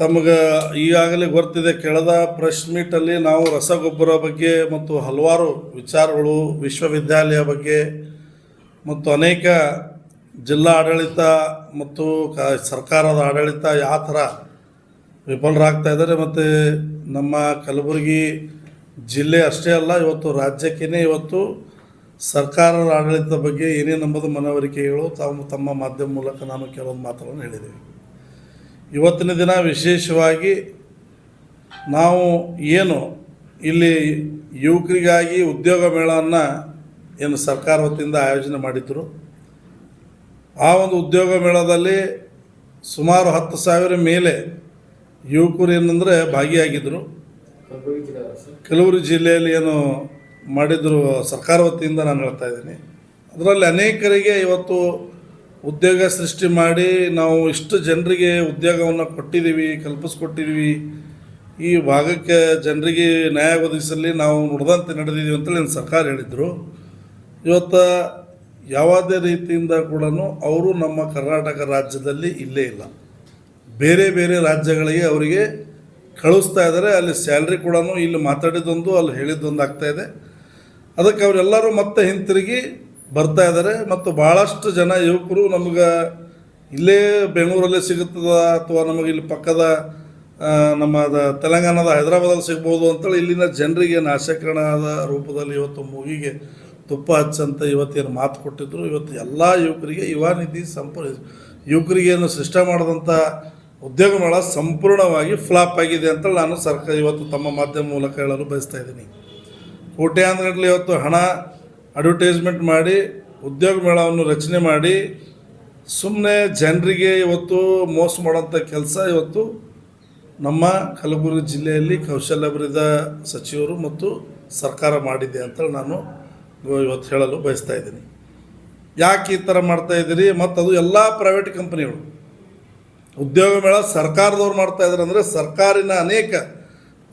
ತಮಗೆ ಈಗಾಗಲೇ ಗೊತ್ತಿದೆ, ಕೆಳದ ಪ್ರೆಸ್ ಮೀಟಲ್ಲಿ ನಾವು ರಸಗೊಬ್ಬರ ಬಗ್ಗೆ ಮತ್ತು ಹಲವಾರು ವಿಚಾರಗಳು ವಿಶ್ವವಿದ್ಯಾಲಯ ಬಗ್ಗೆ ಮತ್ತು ಅನೇಕ ಜಿಲ್ಲಾ ಆಡಳಿತ ಮತ್ತು ಕ, ಸರ್ಕಾರದ ಆಡಳಿತ ಯಾವ ಥರ ವಿಫಲರಾಗ್ತಾ ಇದ್ದಾರೆ ಮತ್ತು ನಮ್ಮ ಕಲಬುರಗಿ ಜಿಲ್ಲೆ ಅಷ್ಟೇ ಅಲ್ಲ, ಇವತ್ತು ರಾಜ್ಯಕ್ಕೇ ಇವತ್ತು ಸರ್ಕಾರದ ಆಡಳಿತದ ಬಗ್ಗೆ ಏನೇನು ನಂಬುದು ಮನವರಿಕೆಗಳು ತಾವು ತಮ್ಮ ಮಾಧ್ಯಮ ಮೂಲಕ ನಾನು ಕೆಲವೊಂದು ಮಾತುಗಳನ್ನು ಹೇಳಿದ್ದೇವೆ. ಇವತ್ತಿನ ದಿನ ವಿಶೇಷವಾಗಿ ನಾವು ಏನು ಇಲ್ಲಿ ಯುವಕರಿಗಾಗಿ ಉದ್ಯೋಗ ಮೇಳವನ್ನು ಏನು ಸರ್ಕಾರ ವತಿಯಿಂದ ಆಯೋಜನೆ ಮಾಡಿದ್ದರು ಆ ಒಂದು ಉದ್ಯೋಗ ಮೇಳದಲ್ಲಿ ಸುಮಾರು ಹತ್ತು ಸಾವಿರ ಮೇಲೆ ಯುವಕರು ಏನಂದರೆ ಭಾಗಿಯಾಗಿದ್ದರು ಕಲಬುರಗಿ ಜಿಲ್ಲೆಯಲ್ಲಿ ಏನು ಮಾಡಿದ್ರು ಸರ್ಕಾರ ವತಿಯಿಂದ ನಾನು ಹೇಳ್ತಾ ಇದ್ದೀನಿ. ಅದರಲ್ಲಿ ಅನೇಕರಿಗೆ ಇವತ್ತು ಉದ್ಯೋಗ ಸೃಷ್ಟಿ ಮಾಡಿ ನಾವು ಇಷ್ಟು ಜನರಿಗೆ ಉದ್ಯೋಗವನ್ನು ಕೊಟ್ಟಿದ್ದೀವಿ, ಕಲ್ಪಿಸ್ಕೊಟ್ಟಿದ್ದೀವಿ. ಈ ಭಾಗಕ್ಕೆ ಜನರಿಗೆ ನ್ಯಾಯ ಒದಗಿಸಲಿ ನಾವು ನುಡಿದಂತೆ ನಡೆದಿದ್ದೀವಿ ಅಂತೇಳಿ ಸರ್ಕಾರ ಹೇಳಿದರು. ಇವತ್ತು ಯಾವುದೇ ರೀತಿಯಿಂದ ಕೂಡ ಅವರು ನಮ್ಮ ಕರ್ನಾಟಕ ರಾಜ್ಯದಲ್ಲಿ ಇಲ್ಲೇ ಇಲ್ಲ. ಬೇರೆ ಬೇರೆ ರಾಜ್ಯಗಳಿಗೆ ಅವರಿಗೆ ಕಳಿಸ್ತಾ ಇದ್ದಾರೆ, ಅಲ್ಲಿ ಸ್ಯಾಲ್ರಿ ಕೂಡ ಇಲ್ಲಿ ಮಾತಾಡಿದ್ದೊಂದು, ಅಲ್ಲಿ ಹೇಳಿದ್ದೊಂದು ಆಗ್ತಾಯಿದೆ ಅದಕ್ಕೆ ಅವರೆಲ್ಲರೂ ಮತ್ತೆ ಹಿಂತಿರುಗಿ ಬರ್ತಾ ಇದ್ದಾರೆ ಮತ್ತು ಭಾಳಷ್ಟು ಜನ ಯುವಕರು ನಮ್ಗೆ ಇಲ್ಲೇ ಬೆಂಗಳೂರಲ್ಲೇ ಸಿಗುತ್ತದ ಅಥವಾ ನಮಗೆ ಇಲ್ಲಿ ಪಕ್ಕದ ನಮ್ಮ ತೆಲಂಗಾಣದ ಹೈದರಾಬಾದಲ್ಲಿ ಸಿಗ್ಬೋದು ಅಂತೇಳಿ ಇಲ್ಲಿನ ಜನರಿಗೆ ನಾಶಕರಣದ ರೂಪದಲ್ಲಿ ಇವತ್ತು ಮೂಗಿಗೆ ತುಪ್ಪ ಹಚ್ಚಂತ ಇವತ್ತೇನು ಮಾತು ಕೊಟ್ಟಿದ್ರು. ಇವತ್ತು ಎಲ್ಲ ಯುವಕರಿಗೆ ಯುವ ನಿಧಿ ಸಂಪೂರ್ಣ ಯುವಕರಿಗೇನು ಸೃಷ್ಟ ಮಾಡಿದಂಥ ಉದ್ಯೋಗ ಮೇಳ ಸಂಪೂರ್ಣವಾಗಿ ಫ್ಲಾಪ್ ಆಗಿದೆ ಅಂತೇಳಿ ನಾನು ಸರ್ಕಾರ ಇವತ್ತು ತಮ್ಮ ಮಾಧ್ಯಮ ಮೂಲಕ ಹೇಳಲು ಬಯಸ್ತಾ ಇದ್ದೀನಿ. ಕೋಟ್ಯಾಂತರಗಟ್ಟಲೆ ಇವತ್ತು ಹಣ ಅಡ್ವರ್ಟೈಸ್ಮೆಂಟ್ ಮಾಡಿ, ಉದ್ಯೋಗ ಮೇಳವನ್ನು ರಚನೆ ಮಾಡಿ ಸುಮ್ಮನೆ ಜನರಿಗೆ ಇವತ್ತು ಮೋಸ ಮಾಡೋಂಥ ಕೆಲಸ ಇವತ್ತು ನಮ್ಮ ಕಲಬುರಗಿ ಜಿಲ್ಲೆಯಲ್ಲಿ ಕೌಶಲ್ಯಾಭಿವೃದ್ಧ ಸಚಿವರು ಮತ್ತು ಸರ್ಕಾರ ಮಾಡಿದೆ ಅಂತೇಳಿ ನಾನು ಇವತ್ತು ಹೇಳಲು ಬಯಸ್ತಾ ಇದ್ದೀನಿ. ಯಾಕೆ ಈ ಥರ ಮಾಡ್ತಾ ಇದ್ದೀರಿ? ಮತ್ತು ಅದು ಎಲ್ಲ ಪ್ರೈವೇಟ್ ಕಂಪ್ನಿಗಳು ಉದ್ಯೋಗ ಮೇಳ ಸರ್ಕಾರದವ್ರು ಮಾಡ್ತಾ ಇದ್ದಾರೆ ಅಂದರೆ ಸರ್ಕಾರಿನ ಅನೇಕ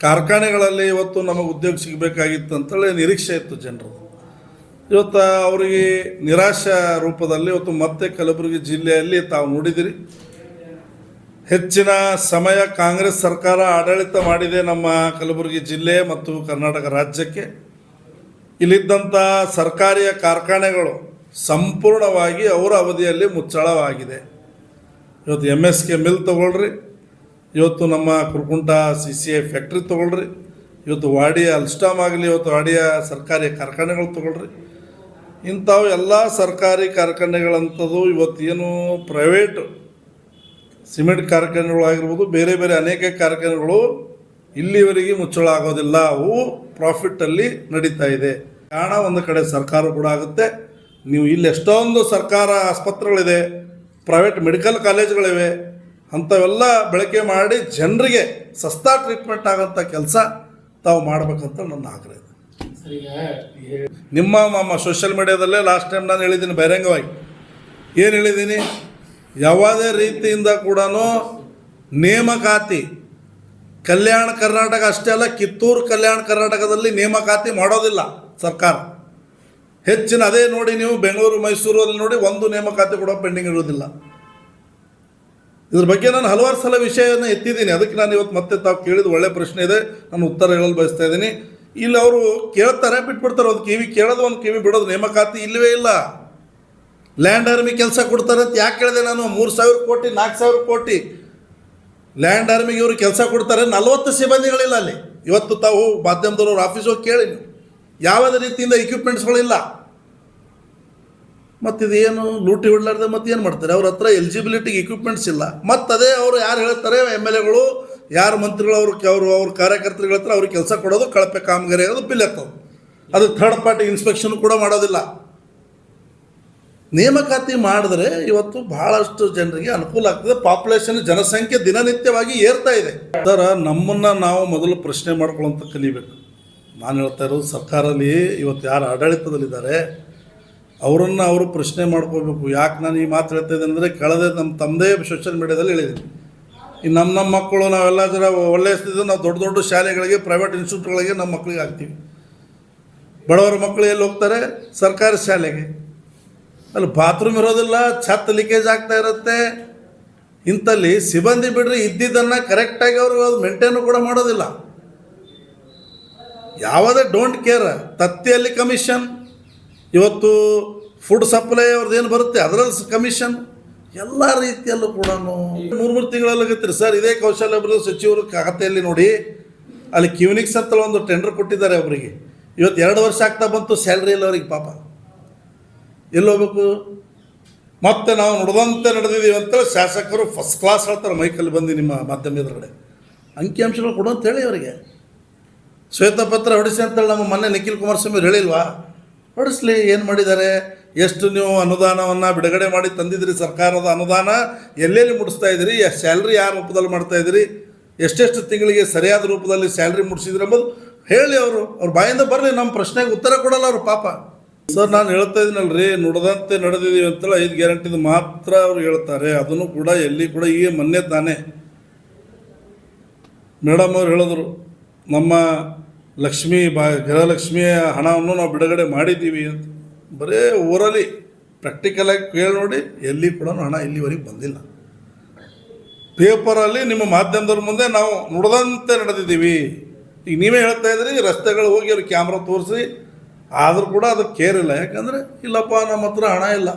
ಕಾರ್ಖಾನೆಗಳಲ್ಲಿ ಇವತ್ತು ನಮಗೆ ಉದ್ಯೋಗ ಸಿಗಬೇಕಾಗಿತ್ತು ಅಂತೇಳಿ ನಿರೀಕ್ಷೆ ಇತ್ತು ಜನರು ಇವತ್ತು ಅವರಿಗೆ ನಿರಾಶಾ ರೂಪದಲ್ಲಿ ಇವತ್ತು ಮತ್ತೆ ಕಲಬುರಗಿ ಜಿಲ್ಲೆಯಲ್ಲಿ ತಾವು ನೋಡಿದಿರಿ. ಹೆಚ್ಚಿನ ಸಮಯ ಕಾಂಗ್ರೆಸ್ ಸರ್ಕಾರ ಆಡಳಿತ ಮಾಡಿದೆ ನಮ್ಮ ಕಲಬುರಗಿ ಜಿಲ್ಲೆ ಮತ್ತು ಕರ್ನಾಟಕ ರಾಜ್ಯಕ್ಕೆ. ಇಲ್ಲಿದ್ದಂಥ ಸರ್ಕಾರಿಯ ಕಾರ್ಖಾನೆಗಳು ಸಂಪೂರ್ಣವಾಗಿ ಅವರ ಅವಧಿಯಲ್ಲಿ ಮುಚ್ಚಳವಾಗಿದೆ. ಇವತ್ತು ಎಂ ಎಸ್ ಕೆ ಮಿಲ್ ತೊಗೊಳ್ರಿ, ಇವತ್ತು ನಮ್ಮ Kurukunta C C I factory ತೊಗೊಳ್ರಿ, ಇವತ್ತು ವಾಡಿಯ ಅಲ್ಸ್ಟಾಮ್ ಆಗಲಿ, ಇವತ್ತು ವಾಡಿಯ ಸರ್ಕಾರಿ ಕಾರ್ಖಾನೆಗಳು ತೊಗೊಳ್ರಿ. ಇಂಥವು ಎಲ್ಲ ಸರ್ಕಾರಿ ಕಾರ್ಖಾನೆಗಳಂಥದ್ದು ಇವತ್ತೇನು ಪ್ರೈವೇಟ್. ಸಿಮೆಂಟ್ ಕಾರ್ಖಾನೆಗಳಾಗಿರ್ಬೋದು, ಬೇರೆ ಬೇರೆ ಅನೇಕ ಕಾರ್ಖಾನೆಗಳು ಇಲ್ಲಿವರೆಗೆ ಮುಚ್ಚಳ ಆಗೋದಿಲ್ಲ ಅವು ಪ್ರಾಫಿಟ್ಟಲ್ಲಿ ನಡೀತಾ ಇದೆ. ಕಾರಣ ಒಂದು ಕಡೆ ಸರ್ಕಾರ ಕೂಡ ಆಗುತ್ತೆ. ನೀವು ಇಲ್ಲಿ ಎಷ್ಟೊಂದು ಸರ್ಕಾರ ಆಸ್ಪತ್ರೆಗಳಿದೆ, ಪ್ರೈವೇಟ್ ಮೆಡಿಕಲ್ ಕಾಲೇಜ್ಗಳಿವೆ, ಅಂಥವೆಲ್ಲ ಬಳಕೆ ಮಾಡಿ ಜನರಿಗೆ ಸಸ್ತಾ ಟ್ರೀಟ್ಮೆಂಟ್ ಆಗೋಂಥ ಕೆಲಸ ತಾವು ಮಾಡಬೇಕಂತ ನನ್ನ ಆಗ್ರಹ ಇದೆ. ನಿಮ್ಮ ಮಾಮ ಸೋಷಿಯಲ್ ಮೀಡಿಯಾದಲ್ಲೇ ಲಾಸ್ಟ್ ಟೈಮ್ ನಾನು ಹೇಳಿದ್ದೀನಿ ಬಹಿರಂಗವಾಗಿ. ಏನು ಹೇಳಿದ್ದೀನಿ? ಯಾವುದೇ ರೀತಿಯಿಂದ ಕೂಡ ನೇಮಕಾತಿ, ಕಲ್ಯಾಣ ಕರ್ನಾಟಕ ಅಷ್ಟೇ ಅಲ್ಲ, ಕಿತ್ತೂರು ಕಲ್ಯಾಣ ಕರ್ನಾಟಕದಲ್ಲಿ ನೇಮಕಾತಿ ಮಾಡೋದಿಲ್ಲ ಸರ್ಕಾರ. ಹೆಚ್ಚಿನ ಅದೇ ನೋಡಿ ನೀವು ಬೆಂಗಳೂರು, ಮೈಸೂರಲ್ಲಿ ನೋಡಿ ಒಂದು ನೇಮಕಾತಿ ಕೂಡ ಪೆಂಡಿಂಗ್ ಇರೋದಿಲ್ಲ ಇದ್ರ ಬಗ್ಗೆ ನಾನು ಹಲವಾರು ಸಲ ವಿಷಯವನ್ನು ಎತ್ತಿದ್ದೀನಿ. ಅದಕ್ಕೆ ನಾನು ಇವತ್ತು ಮತ್ತೆ ತಾವು ಕೇಳಿದ ಒಳ್ಳೆ ಪ್ರಶ್ನೆ ಇದೆ. ನಾನು ಉತ್ತರ ಹೇಳಲು ಬಯಸ್ತಾ ಇದ್ದೀನಿ. ಇಲ್ಲಿ ಅವರು ಕೇಳ್ತಾರೆ, ಬಿಟ್ಬಿಡ್ತಾರೆ. ಒಂದು ಕಿವಿ ಕೇಳೋದು, ಒಂದು ಕಿವಿ ಬಿಡೋದು ನೇಮಕಾತಿ ಇಲ್ಲವೇ ಇಲ್ಲ. ಲ್ಯಾಂಡ್ ಆರ್ಮಿ ಕೆಲಸ ಕೊಡ್ತಾರೆ ಅಂತ ಯಾಕೆ ಕೇಳಿದೆ ನಾನು? ಮೂರು ಸಾವಿರ ಕೋಟಿ, ನಾಲ್ಕು ಸಾವಿರ ಕೋಟಿ. ಲ್ಯಾಂಡ್ ಆರ್ಮಿಗೆ ಇವರು ಕೆಲಸ ಕೊಡ್ತಾರೆ, ನಲವತ್ತು ಸಿಬ್ಬಂದಿಗಳಿಲ್ಲ ಅಲ್ಲಿ. ಇವತ್ತು ತಾವು ಮಾಧ್ಯಮದವ್ರ ಆಫೀಸ್ ಹೋಗಿ ಕೇಳಿ ಯಾವುದೇ ರೀತಿಯಿಂದ ಇಕ್ವಿಪ್ಮೆಂಟ್ಸ್ಗಳಿಲ್ಲ ಮತ್ತು ಏನು ಲೂಟಿ ಹೊಡ್ಲಾರ್ದೆ ಮತ್ತೆ ಏನು ಮಾಡ್ತಾರೆ? ಅವ್ರ ಹತ್ರ ಎಲಿಜಿಬಿಲಿಟಿಗೆ ಇಕ್ವಿಪ್ಮೆಂಟ್ಸ್ ಇಲ್ಲ. ಮತ್ತು ಅದೇ ಅವರು ಯಾರು ಹೇಳ್ತಾರೆ ಎಂ ಎಲ್ ಎಗಳು ಯಾರು ಮಂತ್ರಿಗಳು ಅವರು ಅವರು ಅವ್ರ ಕಾರ್ಯಕರ್ತರುಗಳ ಹತ್ರ ಅವ್ರಿಗೆ ಕೆಲಸ ಕೊಡೋದು, ಕಳಪೆ ಕಾಮಗಾರಿ ಅದು ಬಿಲ್ ಎತ್ತೋದು ಅದು ಥರ್ಡ್ ಪಾರ್ಟಿ ಇನ್ಸ್ಪೆಕ್ಷನ್ ಕೂಡ ಮಾಡೋದಿಲ್ಲ. ನೇಮಕಾತಿ ಮಾಡಿದ್ರೆ ಇವತ್ತು ಬಹಳಷ್ಟು ಜನರಿಗೆ ಅನುಕೂಲ ಆಗ್ತದೆ. ಪಾಪ್ಯುಲೇಷನ್ ಜನಸಂಖ್ಯೆ ದಿನನಿತ್ಯವಾಗಿ ಏರ್ತಾ ಇದೆ. ಸರ್, ನಮ್ಮನ್ನು ನಾವು ಮೊದಲು ಪ್ರಶ್ನೆ ಮಾಡ್ಕೊಳ್ಳೋಂಥ ಕಲಿಬೇಕು. ನಾನು ಹೇಳ್ತಾ ಇರೋದು ಸರ್ಕಾರಲ್ಲಿ ಇವತ್ತು ಯಾರು ಆಡಳಿತದಲ್ಲಿದ್ದಾರೆ, ಅವರನ್ನು ಅವರು ಪ್ರಶ್ನೆ ಮಾಡ್ಕೋಬೇಕು ಯಾಕೆ ನಾನು ಈ ಮಾತು ಹೇಳ್ತಾ ಇದ್ದೇನೆ ಅಂದರೆ, ಕಳೆದ ನಮ್ಮ ತಮ್ಮದೇ ಸೋಷಿಯಲ್ ಮೀಡಿಯಾದಲ್ಲಿ ಹೇಳಿದ್ದೀನಿ. ನಮ್ಮ ನಮ್ಮ ಮಕ್ಕಳು ನಾವೆಲ್ಲ ಜನ ಒಳ್ಳೆಯ ಸ್ಥಿತಿ ನಾವು ದೊಡ್ಡ ದೊಡ್ಡ ಶಾಲೆಗಳಿಗೆ ಪ್ರೈವೇಟ್ ಇನ್ಸ್ಟಿಟ್ಯೂಟ್ಗಳಿಗೆ ನಮ್ಮ ಮಕ್ಕಳಿಗೆ ಹಾಕ್ತೀವಿ. ಬಡವರ ಮಕ್ಕಳು ಎಲ್ಲಿ ಹೋಗ್ತಾರೆ? ಸರ್ಕಾರಿ ಶಾಲೆಗೆ. ಅಲ್ಲಿ ಬಾತ್ರೂಮ್ ಇರೋದಿಲ್ಲ, ಛತ್ ಲೀಕೇಜ್ ಆಗ್ತಾ ಇರುತ್ತೆ. ಇಂಥಲ್ಲಿ ಸಿಬ್ಬಂದಿ ಬಿಡ್ರಿ ಇದ್ದಿದ್ದನ್ನು ಕರೆಕ್ಟಾಗಿ ಅವರು ಅದು ಮೇಂಟೈನು ಕೂಡ ಮಾಡೋದಿಲ್ಲ. ಯಾವುದೇ ಡೋಂಟ್ ಕೇರ್ ತತ್ತಿಯಲ್ಲಿ ಕಮಿಷನ್ ಇವತ್ತು ಫುಡ್ ಸಪ್ಲೈ ಅವ್ರದ್ದು ಏನು ಬರುತ್ತೆ? ಅದರಲ್ಲಿ ಕಮಿಷನ್ ಎಲ್ಲ ರೀತಿಯಲ್ಲೂ ಕೂಡ ಮೂರು ಮೂರು ತಿಂಗಳಲ್ಲಾಗತ್ತೆ ಸರ್, ಇದೇ ಕೌಶಲ್ಯ ಸಚಿವರು ಖಾತೆಯಲ್ಲಿ ನೋಡಿ, ಅಲ್ಲಿ ಕ್ಯೂನಿಕ್ಸ್ ಅಂತ ಒಂದು ಟೆಂಡರ್ ಕೊಟ್ಟಿದ್ದಾರೆ ಅವರಿಗೆ ಇವತ್ತು ಎರಡು ವರ್ಷ ಆಗ್ತಾ ಬಂತು ಸ್ಯಾಲ್ರಿ ಇಲ್ಲ ಅವ್ರಿಗೆ ಪಾಪ. ಎಲ್ಲಿ ಹೋಗ್ಬೇಕು? ಮತ್ತೆ ನಾವು ನುಡಿದಂತೆ ನಡೆದಿದ್ದೀವಿ ಅಂತೇಳಿ ಶಾಸಕರು ಫಸ್ಟ್ ಕ್ಲಾಸ್ ಹೇಳ್ತಾರೆ ಮೈಕಲ್ಲಿ ಬಂದು ನಿಮ್ಮ ಮಾಧ್ಯಮ ಎದುರುಗಡೆ. ಅಂಕಿಅಂಶಗಳು ಕೊಡು ಅಂತ ಹೇಳಿ ಅವರಿಗೆ. ಶ್ವೇತಪತ್ರ ಹೊಡಿಸಿ ಅಂತೇಳಿ ನಮ್ಮ ಮೊನ್ನೆ ನಿಖಿಲ್ ಕುಮಾರಸ್ವಾಮಿ ಹೇಳಿಲ್ವಾ? ಹೊಡಿಸ್ಲಿ ಏನು ಮಾಡಿದ್ದಾರೆ? ಎಷ್ಟು ನೀವು ಅನುದಾನವನ್ನು ಬಿಡುಗಡೆ ಮಾಡಿ ತಂದಿದ್ರಿ ಸರ್ಕಾರದ ಅನುದಾನ? ಎಲ್ಲೆಲ್ಲಿ ಮುಡಿಸ್ತಾ ಇದ್ದೀರಿ? ಸ್ಯಾಲ್ರಿ ಯಾವ ರೂಪದಲ್ಲಿ ಮಾಡ್ತಾ ಇದ್ದೀರಿ? ಎಷ್ಟೆಷ್ಟು ತಿಂಗಳಿಗೆ ಸರಿಯಾದ ರೂಪದಲ್ಲಿ ಸ್ಯಾಲ್ರಿ ಮುಡಿಸಿದ್ರಿ ಎಂಬುದು ಹೇಳಿ ಅವರು. ಅವ್ರ ಬಾಯಿಂದ ಬರಲಿ ನಮ್ಮ ಪ್ರಶ್ನೆಗೆ ಉತ್ತರ ಕೊಡಲ್ಲ ಅವರು ಪಾಪ. ಸರ್, ನಾನು ಹೇಳ್ತಾ ಇದ್ದೀನಲ್ರಿ, ನುಡದಂತೆ ನಡೆದಿದ್ದೀವಿ ಅಂತೇಳಿ ಐದು ಗ್ಯಾರಂಟಿದು ಮಾತ್ರ ಅವ್ರು ಹೇಳ್ತಾರೆ. ಅದನ್ನು ಕೂಡ ಎಲ್ಲಿ ಕೂಡ ಈಗ ಮೊನ್ನೆ ತಾನೇ. ಮೇಡಮ್ ಅವ್ರು ಹೇಳಿದ್ರು, ನಮ್ಮ ಲಕ್ಷ್ಮಿ ಬಾ ಗೃಹಲಕ್ಷ್ಮಿಯ ಹಣವನ್ನು ನಾವು ಬಿಡುಗಡೆ ಮಾಡಿದ್ದೀವಿ ಅಂತ. ಬರೇ ಊರಲ್ಲಿ ಪ್ರಾಕ್ಟಿಕಲಾಗಿ ಕೇಳಿ ನೋಡಿ, ಎಲ್ಲಿ ಕೂಡ ಹಣ ಇಲ್ಲಿವರೆಗೆ ಬಂದಿಲ್ಲ. ಪೇಪರಲ್ಲಿ ನಿಮ್ಮ ಮಾಧ್ಯಮದವ್ರ ಮುಂದೆ ನಾವು ನುಡಿದಂತೆ ನಡೆದಿದ್ದೀವಿ. ಈಗ ನೀವೇ ಹೇಳ್ತಾ ಇದ್ರಿ, ರಸ್ತೆಗಳು ಹೋಗಿ ಅವ್ರಿಗೆ ಕ್ಯಾಮ್ರಾ ತೋರಿಸಿ, ಆದರೂ ಕೂಡ ಅದಕ್ಕೆ ಕೇರಿಲ್ಲ ಯಾಕಂದರೆ, ಇಲ್ಲಪ್ಪ, ನಮ್ಮ ಹತ್ರ ಹಣ ಇಲ್ಲ.